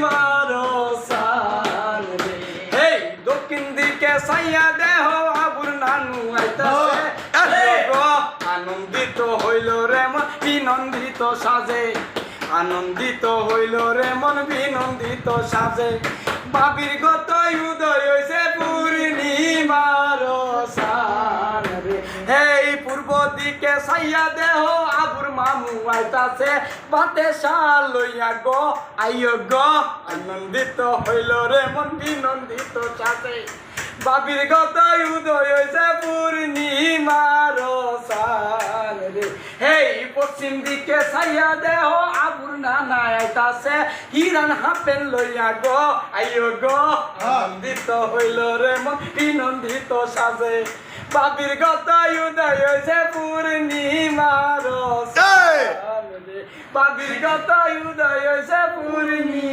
পূর্ণিমার সান রে দক্ষিণ দিকে সাইয়া দেহ আবুর নানু আইতাছে। আনন্দিত হইল রে মন বিনন্দিত সাজে। আনন্দিত হইল রে মন বিনন্দিত সাজে। বাবির গত হেই পূর্ব দিকে সাইয়া দেহ আবুর মামু আইতাছে বাতে শাল লইয়া গো আইয় গো আনন্দিত হইল রে মন বিনন্দিত সাজে বাবির গত উদয় হইছে পূর্ণিমার রে। হেই পশ্চিম দিকে সাইয়া দেহ আবুর নানা আইতাছে হিরান হাপেন লইয়া গো আইয় গো আনন্দিত হইল রে মন বিনন্দিত সাজে বাবির গত উদয় হইছে পূর্ণিমার সান রে বাবির গত উদয় হইছে পূর্ণিমার